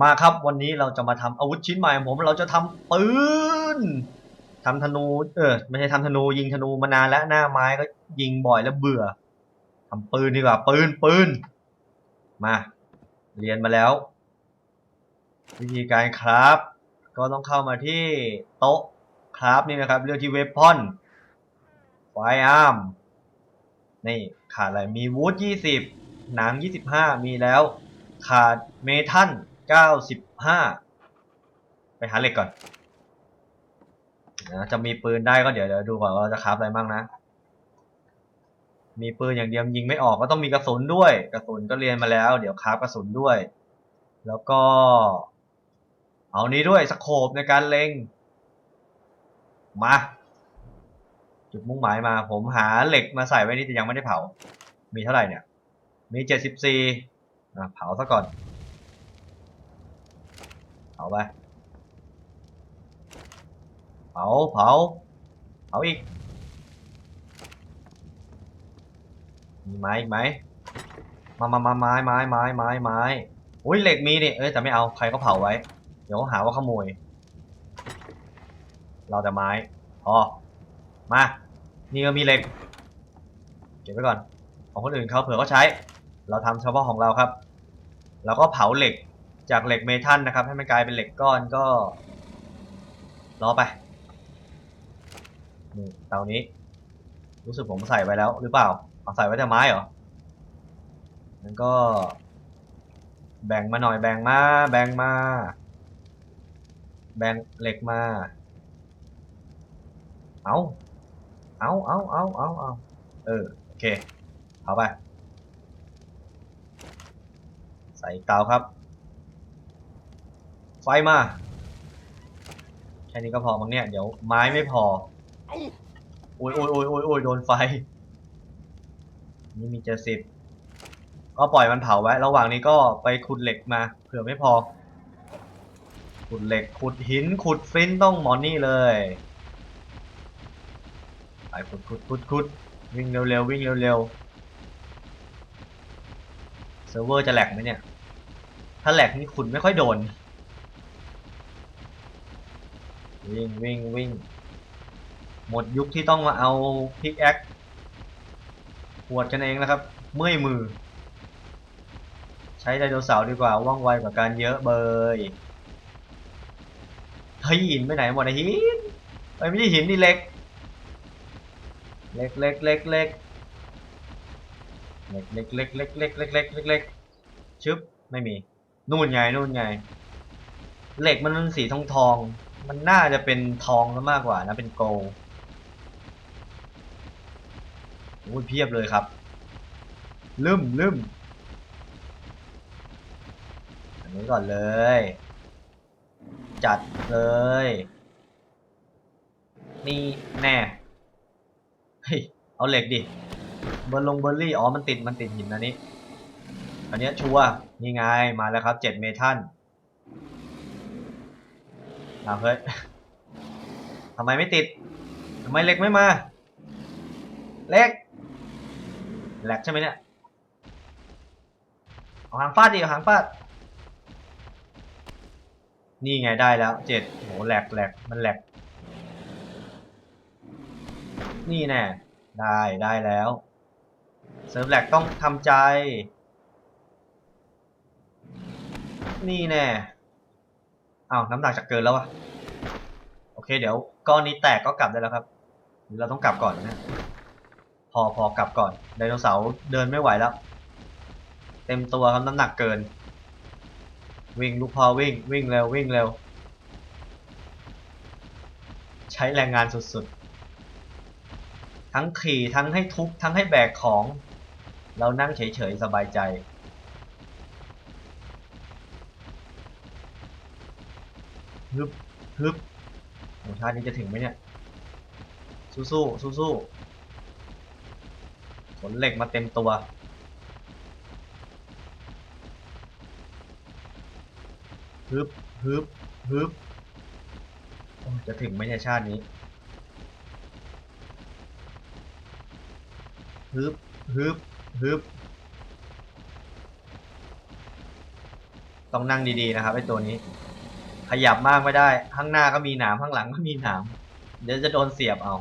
มาครับวันนี้เราจะมาทำอาวุธชิ้นใหม่ของผมเราจะทำปืนทำธนู เออไม่ใช่ทำธนู ยิงธนูมานานแล้วหน้าไม้ก็ยิงบ่อยแล้วเบื่อทำปืนดีกว่าปืนปืนมา เรียนมาแล้ว วิธีการครับ ก็ต้องเข้ามาที่โต๊ะครับนี่นะครับ เลือกที่เวพอนไฟอาร์มนี่ขาดอะไรมีวูดยี่สิบหนังยี่สิบห้ามีแล้ว ขาดเมทัล เก้าสิบห้าไปหาเหล็กก่อนนะจะมีปืนได้ก็เดี๋ยวเดี๋ยวดูก่อนว่าเราจะคราฟอะไรบ้างนะ มีปืนอย่างเดียวยิงไม่ออกก็ต้องมีกระสุนด้วย กระสุนก็เรียนมาแล้ว เดี๋ยวคราฟกระสุนด้วย แล้วก็ เอานี้ด้วยสโคปในการเล็ง มา จุดมุ่งหมายมา ผมหาเหล็กมาใส่ไว้นี่แต่ยังไม่ได้เผา มีเท่าไหร่เนี่ย มีเจ็ดสิบสี่ะเผาซะก่อน เผาไป เผา เผา เผาอีก มีไม้อีกไหม มามามาไม้ไม้ไม้ไม้ไม้อุ้ยเหล็กมีนี่เอ้ยแต่ไม่เอาใครก็เผาไว้ เดี๋ยวเขาหาว่าขโมย เราแต่ไม้พอมา นี่ก็มีเหล็ก เก็บไว้ก่อน ของคนอื่นเขาเผื่อเขาใช้ เราทำเฉพาะของเราครับ เราก็เผาเหล็ก จากเหล็กเมทัลนะครับ ให้มันกลายเป็นเหล็กก้อนก็ รอไปนี่เตานี้ รู้สึกผมใส่ไว้แล้วหรือเปล่าเอาใส่ไว้แต่ไม้เหรองั้นก็ แบ่งมาหน่อยแบ่งมา แบ่งมา แบ่งเหล็กมา เอาเอาเอาเอาเอาเอาเออโอเคเอาไป ใส่เตาครับ ไฟมา แค่นี้ก็พอมั้งเนี่ย เดี๋ยวไม้ไม่พอ โอ้ยโอ้ยโอ้ยโอ้ยโอ้ยโดนไฟ นี่มีเจ็ดสิบ ก็ปล่อยมันเผาไว้ ระหว่างนี้ก็ไปขุดเหล็กมา เผื่อไม่พอ ขุดเหล็ก ขุดหิน ขุดฟลินต์ต้องหมอนี่เลย ไปขุดขุดขุดขุดวิ่งเร็วๆวิ่งเร็วๆเซิร์ฟเวอร์จะแหลกไหมเนี่ย ถ้าแหลกนี่ขุดไม่ค่อยโดน วิ่งวิ่งวิ่ง หมดยุคที่ต้องมาเอาพิกแอคหวดกันเองแล้วครับ เมื่อยมือ ใช้ไดโนเสาร์ดีกว่าว่องไวกว่าการเยอะเบยเฮ้ยหินไปไหนหมดไอหินไปไม่ใช่หินนี่เล็ก เล็กเล็กเล็กเล็กเล็กเล็กเล็กเล็กเล็กเล็กเล็กเล็กเล็กชึบไม่มี นู่นไงนู่นไงเหล็กมันเป็นสีทองทองๆ มันน่าจะเป็นทองซะมากกว่านะเป็นโกลโอ้ยเพียบเลยครับลืมลืมอันนี้ก่อนเลย จัดเลย นี่แน่เฮ้ยเอาเหล็กดิเบอร์ลงเบอร์รี่อ๋อมันติดมันติดหินอันนี้ อันเนี้ยชัวร์นี่ไงมาแล้วครับเจ็ดเมทัล อ้าเฮ้ยทำไมไม่ติดทำไมเล็กไม่มา เล็กแหลกใช่ไหมเนี่ยเอาหางฟาดดิเอาหางฟาด นี่ไงได้แล้วเจ็ดโหแหลกแหลกมันแหลก นี่แน่ได้ได้แล้วเซิร์ฟแหลกต้องทำใจ นี่แน่ อ้าวน้ำหนักจะเกินแล้วอะโอเค เดี๋ยวก้อนนี้แตกก็กลับได้แล้วครับหรือเราต้องกลับก่อนนะพอพอกลับก่อนไดโนเสาร์เดินไม่ไหวแล้ว เต็มตัวครับน้ำหนักเกิน วิ่งลูกพอวิ่งวิ่งเร็ววิ่งเร็ว ใช้แรงงานสุดๆ ทั้งขี่ทั้งให้ทุบทั้งให้แบกของ เรานั่งเฉยๆ สบายใจ ฮึบฮึบโอ้ชาตินี้จะถึงไหมเนี่ย สู้ๆสู้ๆขนเหล็กมาเต็มตัว ฮึบฮึบฮึบจะถึงไหมเนี่ยชาตินี้ ฮึบฮึบฮึบต้องนั่งดีๆนะครับไอ้ตัวนี้ ขยับมากไม่ได้ ข้างหน้าก็มีหนามข้างหลังก็มีหนาม เดี๋ยวจะโดนเสียบเอา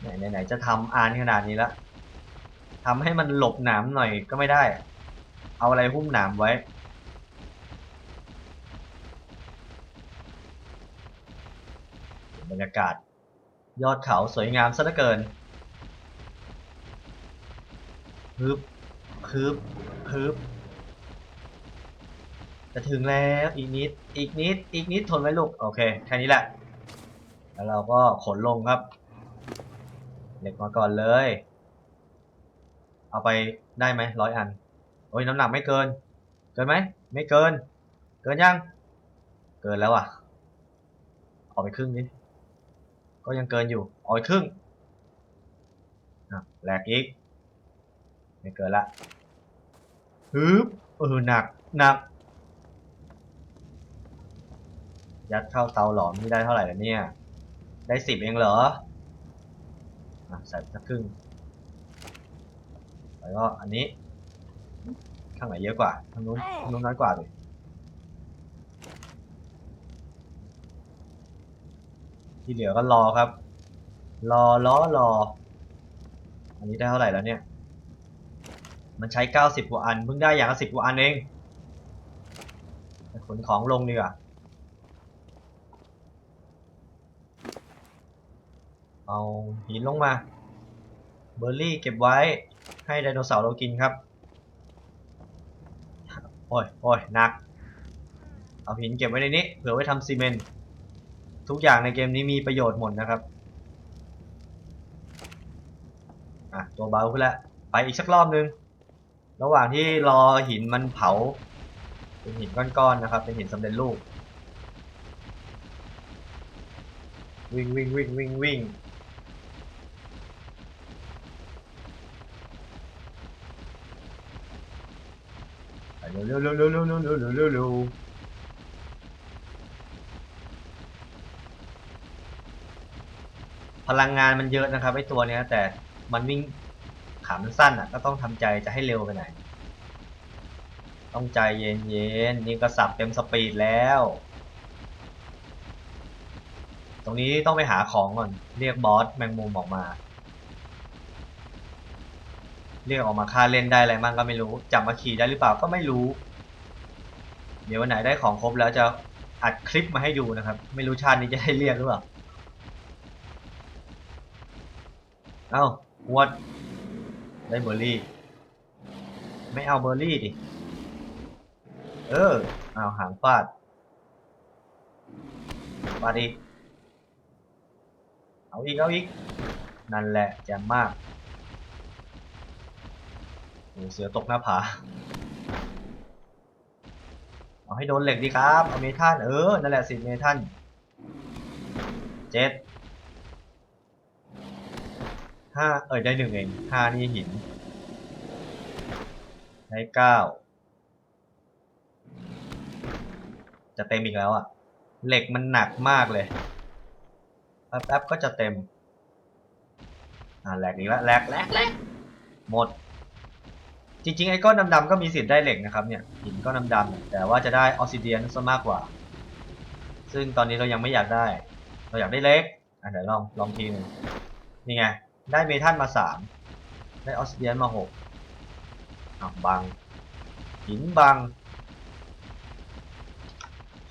ไหนไหนจะทำอานขนาดนี้ละทำให้มันหลบหนามหน่อยก็ไม่ได้ เอาอะไรหุ้มหนามไว้ บรรยากาศ ยอดเขาสวยงามซะเหลือเกินฮึบฮึบฮึบ จะถึงแล้วอีกนิดอีกนิดอีกนิดทนไว้ลูก โอเคแค่นี้แหละ แล้วเราก็ขนลงครับ เหล็กมาก่อนเลย เอาไปได้ไหมร้อยอัน โอ้ยน้ำหนักไม่เกิน เกินไหมไม่เกิน เกินยัง เกินแล้วอะออกไปครึ่งนิดก็ยังเกินอยู่ออกไปครึ่งอะแหลกอีก ไม่เกินละฮึบเออหนักหนัก ยัดเข้าเตาหลอมนี่ได้เท่าไหร่แล้วเนี่ย ได้สิบเองเหรออะใส่สักครึ่ง แล้วก็อันนี้ ข้างไหนเยอะกว่าทางนู้นทางนู้นน้อยกว่าเลยที่เหลือก็รอครับ รอล้อรอ อันนี้ได้เท่าไหร่แล้วเนี่ย มันใช้เก้าสิบกว่าอัน เพิ่งได้อย่างละสิบกว่าอันเองไปขนของลงดีกว่า เอาหินลงมา เบอร์รี่เก็บไว้ให้ไดโนเสาร์เรากินครับ โอ้ยโอ้ยหนัก เอาหินเก็บไว้ในนี้เผื่อไว้ทำซีเมนต์ ทุกอย่างในเกมนี้มีประโยชน์หมดนะครับ อะ ตัวเบาขึ้นแล้ว ไปอีกสักรอบนึง ระหว่างที่รอหินมันเผา เป็นหินก้อนๆนะครับ เป็นหินสำเร็จรูปวิ่งวิ่งวิ่งวิ่งวิ่ง เร็วเร็วเร็วเร็วเร็วเร็วเร็วเร็วพลังงานมันเยอะนะครับไอตัวเนี้ย แต่มันวิ่งขามันสั้นอะ ก็ต้องทำใจจะให้เร็วไปไหน ต้องใจเย็นเย็นๆนี่ก็สับเต็มสปีดแล้ว ตรงนี้ต้องไปหาของก่อน เรียกบอสแมงมุมออกมา เรียกออกมาฆ่าเล่นได้อะไรมั่งก็ไม่รู้ จับมาขี่ได้หรือเปล่าก็ไม่รู้ เดี๋ยววันไหนได้ของครบแล้วจะอัดคลิปมาให้ดูนะครับ ไม่รู้ชาตินี้จะได้เรียกหรือเปล่า เอ้าหวดได้เบอร์รี่ ไม่เอาเบอร์รี่ดิ เออ เอาหางฟาดฟาดอีก เอาอีก เอาอีก นั่นแหละแจ่มมาก เสือตกหน้าผา เอาให้โดนเหล็กดีครับเอาเมทัลเออ นั่นแหละสิเมทัลเจ็ดห้าเอ้ยได้หนึ่งเองห้านี่หิน ได้เก้าจะเต็มอีกแล้วอะเหล็กมันหนักมากเลยแป๊บๆก็จะเต็ม อ่าแหลกอีกแล้วแหลกแหลกแหลกหมด จริงๆไอ้ก้อนดำๆก็มีสิทธิ์ได้เหล็กนะครับเนี่ยหินก้อนดำๆแต่ว่าจะได้ออซิเดียนซะมากกว่า ซึ่งตอนนี้เรายังไม่อยากได้ เราอยากได้เล็กอะเดี๋ยวลองลองทีหนึ่งนี่ไงได้เมทัลมาสามได้ออซิเดียนมาหกอะบังหินบัง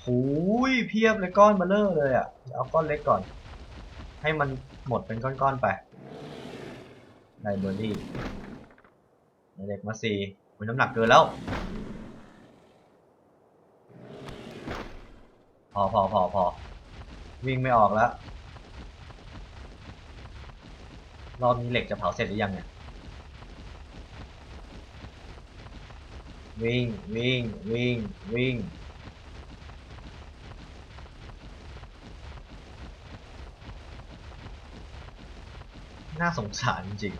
หูยเพียบเลยก้อนเบลเลอร์เลยอะเอาก้อนเล็กก่อน ให้มันหมดเป็นก้อนๆไปไดเบอร์ รี่ได้เด็กมาสี่มันน้ำหนักเกินแล้ว พอพอพอพอวิ่งไม่ออกแล้ว รอบนี้เหล็กจะเผาเสร็จหรือยังเนี่ย วิ่งวิ่งวิ่งวิ่งน่าสงสารจริง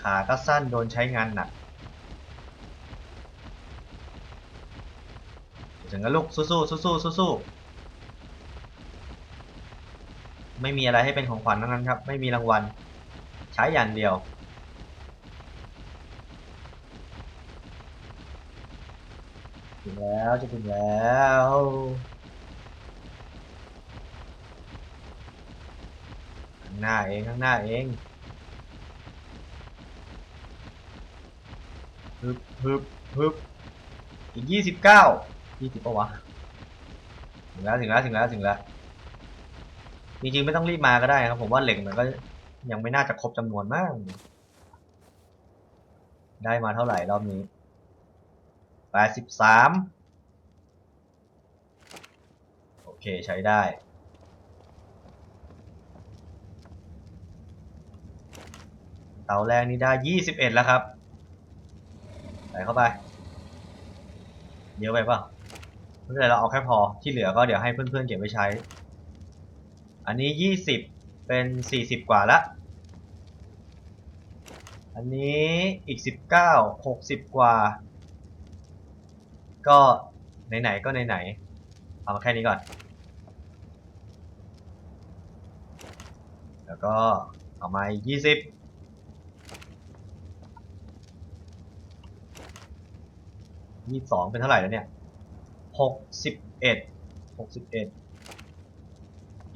ขาก็สั้นโดนใช้งานหนักถึงกันลูกสู้สู้สู้สู้สู้ไม่มีอะไรให้เป็นของขวัญทั้งนั้นครับ ไม่มีรางวัล ใช้อย่างเดียว ถึงแล้วจะถึงแล้วข้างหน้าเองข้างหน้าเอง ฮึบฮึบอีกยี่สิบเก้ายี่สิบปะวะ ถึงแล้วถึงแล้วถึงแล้วถึงแล้ว จริงๆไม่ต้องรีบมาก็ได้ครับ ผมว่าเหล็กมันก็ยังไม่น่าจะครบจำนวนมาก ได้มาเท่าไหร่รอบนี้แปดสิบสามโอเคใช้ได้เตาแรกนี่ได้ยี่สิบเอ็ดแล้วครับ ใส่เข้าไป เยอะไปเปล่าไม่เป็นไรเราเอาแค่พอที่เหลือก็เดี๋ยวให้เพื่อนๆเก็บไว้ใช้ อันนี้ยี่สิบเป็นสี่สิบกว่าละ อันนี้อีกสิบเก้าหกสิบกว่า ก็ไหนๆก็ไหนๆเอามาแค่นี้ก่อน แล้วก็เอามายี่สิบ ยี่สองเป็นเท่าไหร่แล้วเนี่ยหกสิบเอ็ดหกสิบเอ็ด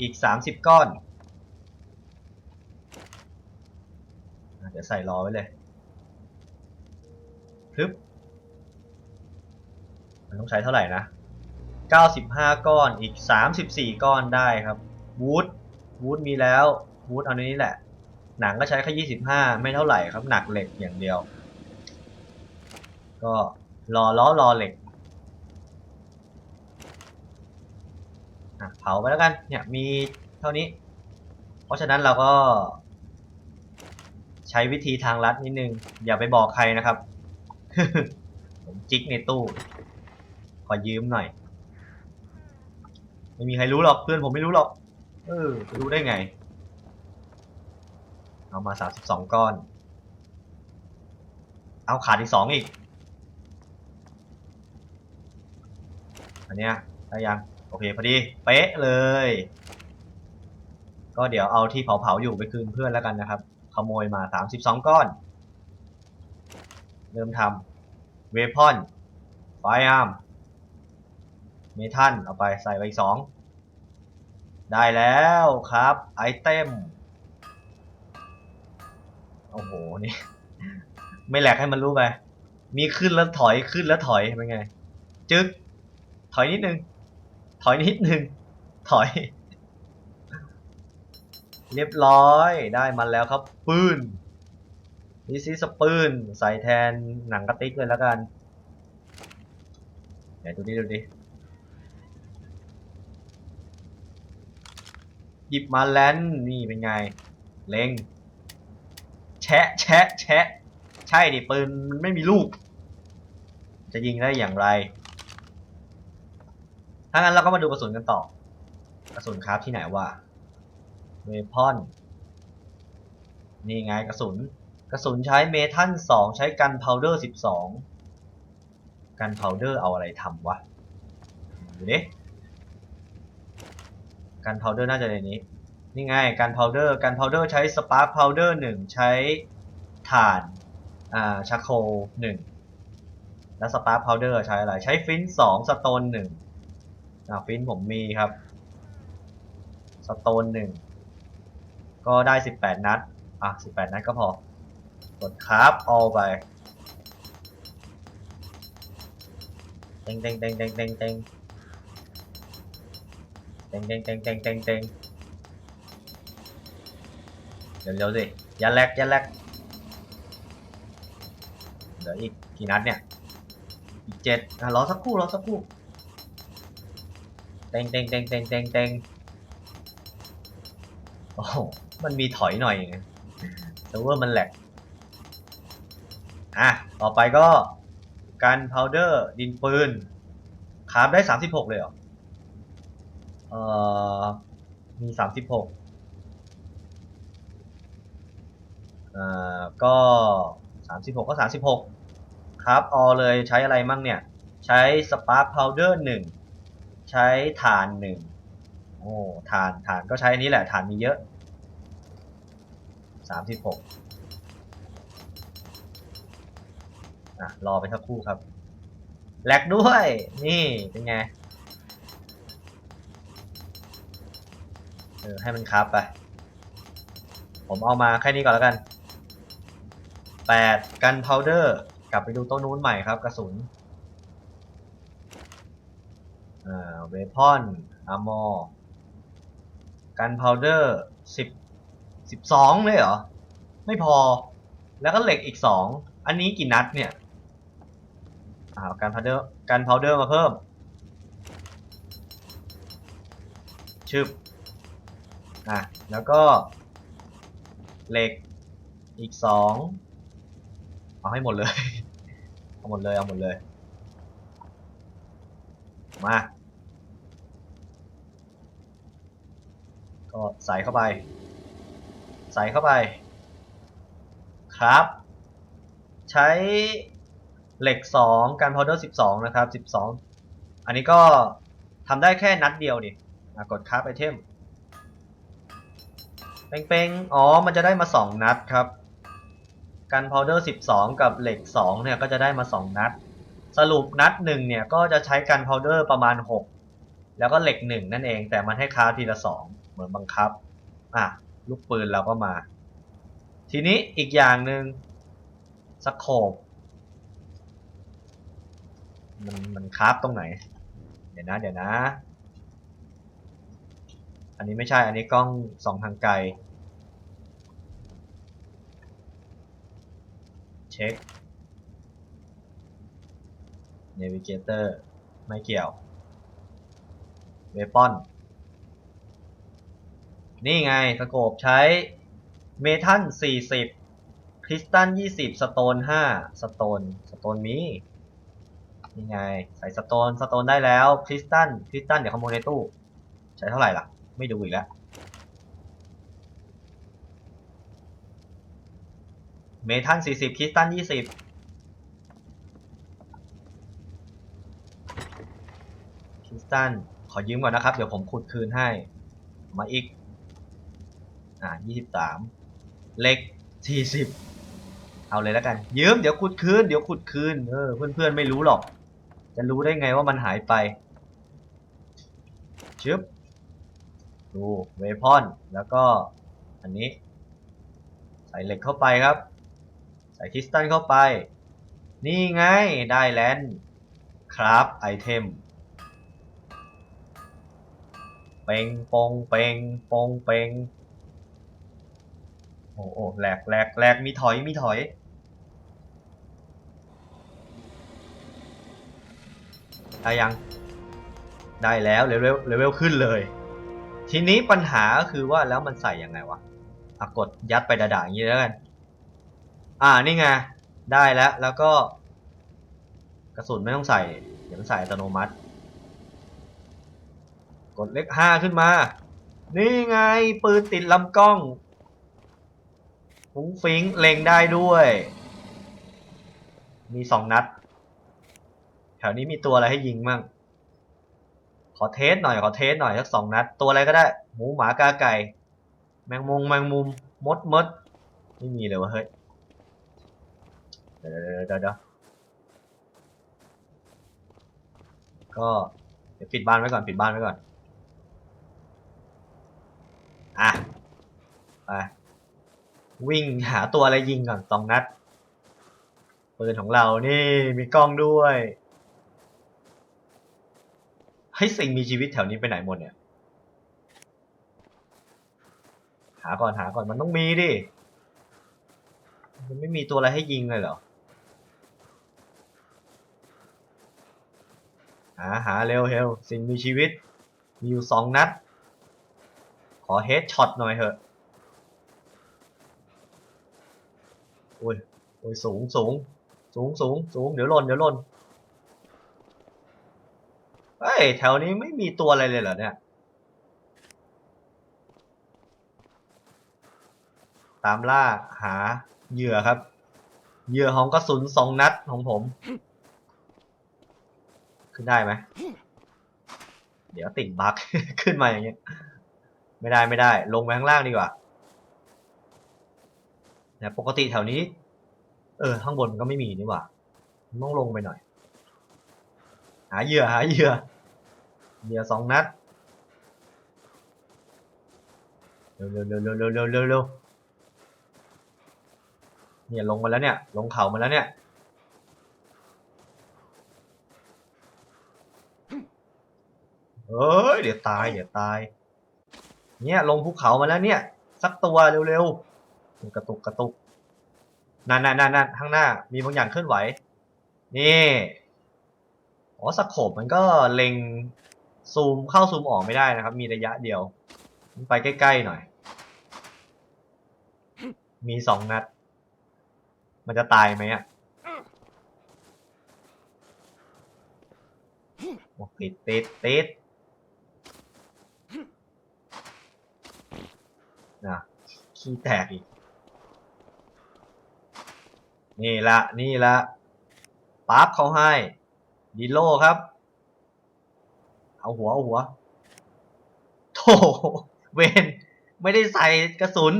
อีกสามสิบก้อน เดี๋ยวใส่รอไว้เลยพึบมันต้องใช้เท่าไหร่นะ95ก้อนอีก34ก้อนได้ครับวูดวูดมีแล้ววูดเอาในนี้แหละ หนังก็ใช้แค่25ไม่เท่าไหร่ครับ หนักเหล็กอย่างเดียว ก็ รอล้อรอเหล็กเผาไปแล้วกัน เนี่ยมีเท่านี้ เพราะฉะนั้นเราก็ ใช้วิธีทางลัดนิดนึง อย่าไปบอกใครนะครับ ผมจิกในตู้ ขอยืมหน่อย ไม่มีใครรู้หรอกเพื่อนผมไม่รู้หรอก เออจะรู้ได้ไง เอามาสามสิบสองก้อน เอาขาดอีกสองอีก อันเนี้ยได้ยังโอเคพอดีเป๊ะเลย ก็เดี๋ยวเอาที่เผาๆอยู่ไปคืนเพื่อนแล้วกันนะครับ ขโมยมา32ก้อน เริ่มทำเวพอนไฟอาร์มเมทัลเอาไปใส่ไปสองได้แล้วครับไอเทมโอ้โหนี่ ไม่แหลกให้มันรู้ไป มีขึ้นแล้วถอยขึ้นแล้วถอยเป็นไง จึ๊ก ถอยนิดนึง ถอยนิดนึง ถอย เรียบร้อยได้มาแล้วครับ ปืนนี่ซิสปืนใส่แทนหนังกระติกเลยแล้วกันเดี๋ยวดูดิดูดิหยิบมาแลนนี่เป็นไง เล็ง แชะแชะแชะ ใช่ดิปืนมันไม่มีลูก จะยิงได้อย่างไร ถ้างั้นเราก็มาดูกระสุนกันต่อ กระสุนคราฟที่ไหนวะเวพอนนี่ไงกระสุน กระสุนใช้เมทัลสองใช้กันพาวเดอร์สิบสองกันพาวเดอร์เอาอะไรทำวะดูดิกันพาวเดอร์น่าจะในนี้ นี่ไงกันพาวเดอร์กันพาวเดอร์ใช้สปาร์คพาวเดอร์หนึ่งใช้ถ่านอ่าชาโคลหนึ่งแล้วสปาร์คพาวเดอร์ใช้อะไร ใช้ฟินสองสโตนหนึ่ง อ่าฟินผมมีครับ สโตนหนึ่ง ก็ได้สิบแปดนัด อะสิบแปดนัดก็พอกดคราฟเอาไปเต็งเต็งเต็งเต็งเต็งเต็งเต็งเต็งเต็งเต็งเต็งเต็งเร็วๆสิย่าแลกย่าแลกเหลืออีกกี่นัดเนี่ยอีกเจ็ดอะรอสักครู่รอสักครู่ เต็งเต็งเต็งเต็งเต็งเต็งโอ้มันมีถอยหน่อยเซิร์ฟเวอร์มันแหลกอะ ต่อไปก็การพาวเดอร์ดินปืนคราฟได้สามสิบหกเลยเหรอ เอ่อ มีสามสิบหกอ่าก็สามสิบหกก็สามสิบหกครับ ออเลยใช้อะไรมั่งเนี่ย ใช้สปาร์คพาวเดอร์หนึ่ง ใช้ถ่านหนึ่งโอ้ถ่านถ่านก็ใช้อันนี้แหละถ่านมีเยอะสามสิบหกอะรอไปสักครู่ครับแลกด้วย นี่เป็นไงเออให้มันครับไป ผมเอามาแค่นี้ก่อนแล้วกันแปดกันพาวเดอร์ กลับไปดูโต๊ะนู้นใหม่ครับ กระสุน อ่าเวพอนอาร์มอร์กันพาวเดอร์สิบสิบสองเลยเหรอ ไม่พอ แล้วก็เหล็กอีกสอง อันนี้กี่นัดเนี่ยอ่ากันพาวเดอร์กันพาวเดอร์มาเพิ่ม ชึบ อะ แล้วก็ เหล็กอีกสองเอาให้หมดเลย เอาหมดเลย เอาหมดเลย มา ก็ใส่เข้าไป ใส่เข้าไป ครับ ใช้เหล็กสองการพาวเดอร์สิบสองนะครับสิบสองอันนี้ก็ทำได้แค่นัดเดียวนี่กดครับไอเทมเป้งๆ อ๋อ มันจะได้มาสองนัดครับกันพาวเดอร์ 12 กับเหล็ก 2 เนี่ย ก็จะได้มา 2 นัด สรุปนัดหนึ่งเนี่ยก็จะใช้กันพาวเดอร์ประมาณ 6 แล้วก็เหล็ก1นั่นเอง แต่มันให้ค้าทีละ 2 เหมือนบังคับ อะ ลูกปืนเราก็มา ทีนี้อีกอย่างหนึ่งสโคปมันมันคราฟตรงไหน เดี๋ยวนะ เดี๋ยวนะ อันนี้ไม่ใช่ อันนี้กล้องส่องทางไกล เช็ค Navigator ไม่เกี่ยว Weapon นี่ไงสโคปใช้เมทัล40 คริสตัล20 สโตน5 สโตน สโตนมี นี่ไง ใส่สโตน สโตนได้แล้ว คริสตัล คริสตัลเดี๋ยวขโมยในตู้ ใช้เท่าไหร่ล่ะ ไม่ดูอีกแล้ว เมทัล40 คริสตัล20 คิสตัลขอยืมก่อนนะครับ เดี๋ยวผมขุดคืนให้ มาอีก อ่า23เล็ก40เอาเลยแล้วกัน ยืมเดี๋ยวขุดคืนเดี๋ยวขุดคืนเออเพื่อนๆไม่รู้หรอก จะรู้ได้ไงว่ามันหายไปชึบดูเวพอนแล้วก็อันนี้ ใส่เหล็กเข้าไปครับ ใส่คริสตัลเข้าไป นี่ไงได้แลนด์ครับไอเทม เปงปงเปงปงเปงโอ้โอ้แหลกแหลกแหลกมีถอยมีถอย ได้ยัง ได้แล้วเลเวลเลเวลขึ้นเลย ทีนี้ปัญหาก็คือว่าแล้วมันใส่ยังไงวะอะกดยัดไปด่าๆอย่างนี้แล้วกัน อ่านี่ไง ได้แล้วแล้วก็ กระสุนไม่ต้องใส่ เดี๋ยวมันใส่อัตโนมัติ กดเลขห้าขึ้นมา นี่ไงปืนติดลำกล้องฟุ้งฟิงเล็งได้ด้วย มีสองนัด แถวนี้มีตัวอะไรให้ยิงมั่ง ขอเทสหน่อย ขอเทสหน่อยสักสองนัด ตัวอะไรก็ได้ หมูหมากาไก่ แมงมุมแมงมุม มดมด ไม่มีเลยวะเฮ้ย เดี๋ยวเดี๋ยวเดี๋ยวเดี๋ยวก็เดี๋ยวปิดบ้านไว้ก่อน ปิดบ้านไว้ก่อน อะ ไปวิ่งหาตัวอะไรยิงก่อนสองนัดปืนของเรานี่มีกล้องด้วยให้สิ่งมีชีวิตแถวนี้ไปไหนหมดเนี่ย หาก่อนหาก่อนมันต้องมีดิ มันไม่มีตัวอะไรให้ยิงเลยเหรอ หาหาเร็วเฮลสิ่งมีชีวิต มีอยู่สองนัด ขอเฮดช็อตหน่อยเถอะ อ้ยโอ้ยสูงสูงสูงสูงสูงเดี๋ยวหล่นเดี๋ยวหล่นเฮ้ยแถวนี้ไม่มีตัวอะไรเลยเหรอเนี่ย ตามล่าหาเหยื่อครับ เหยื่อของกระสุนสองนัดของผม ขึ้นได้ไหมเดี๋ยวติดบั๊ก ขึ้นมาอย่างเงี้ย ไม่ได้ไม่ได้ ลงไปข้างล่างดีกว่า นะปกติแถวนี้ เออข้างบนมันก็ไม่มีนี่หว่าต้องลงไปหน่อย หาเหยื่อหาเหยื่อเหยื่อสองนัดเร็วเร็วเร็วเร็วเร็วเร็วเร็วเนี่ยลงมาแล้วเนี่ย ลงเขามาแล้วเนี่ยเฮ้ยเดี๋ยวตายเดี๋ยวตาย เนี่ยลงภูเขามาแล้วเนี่ย สักตัวเร็วๆ กระตุกกระตุกนั่นนั่นนั่นนั่นข้างหน้า มีบางอย่างเคลื่อนไหว นี่อ๋อสโคปมันก็เล็งซูมเข้าซูมออกไม่ได้นะครับ มีระยะเดียว ไปใกล้ๆหน่อย มีสองนัด มันจะตายไหมอะติดติดติดนะขี้แตกอีก นี่ละนี่ละปั๊บเขาให้ดีโลครับ เอาหัวเอาหัวโถเวนไม่ได้ใส่กระสุน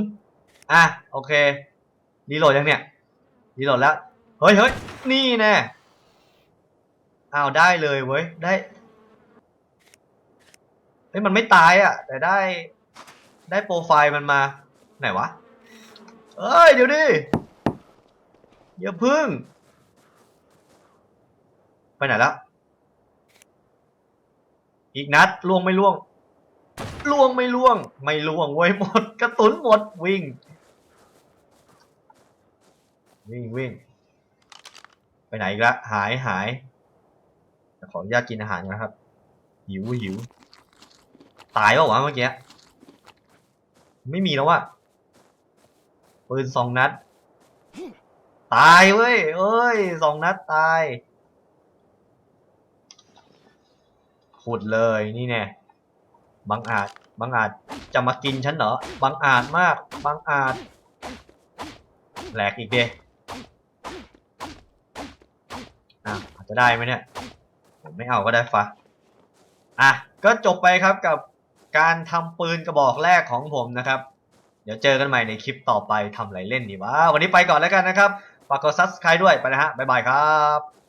อะ โอเครีโหลดยังเนี่ยรีโหลดแล้ว เฮ้ยเฮ้ยนี่แน่อ้าวได้เลยเว้ย ได้เฮ้ยมันไม่ตายอะ แต่ได้ได้โปรไฟล์มันมา ไหนวะ เอ้ย เดี๋ยวดิ อย่าพึ่ง ไปไหนแล้วอีกนัดล่วงไม่ล่วงล่วงไม่ล่วง ไม่ล่วงเว้หมดกระตุนหมดวิ่ง วิ่งวิ่งไปไหนอีกละหายหายขออนุญาตกินอาหารนะครับ หิวหิว ตายเปล่าวะเมื่อกี้ไม่มีแล้วอะปืนสองนัด ตายเว้ยเอ้ยสองนัดตาย ขุดเลยนี่แน่บังอาจบังอาจจะมากินฉันเหรอบังอาจมากบังอาจแหลกอีกเดอะอาจจะได้ไหมเนี่ยผมไม่เอาก็ได้ฟะอะก็จบไปครับกับการทำปืนกระบอกแรกของผมนะครับ เดี๋ยวเจอกันใหม่ในคลิปต่อไปทำอะไรเล่นดีวะวันนี้ไปก่อนแล้วกันนะครับ ฝากกด subscribe ด้วยไปนะฮะบ๊ายบายครับ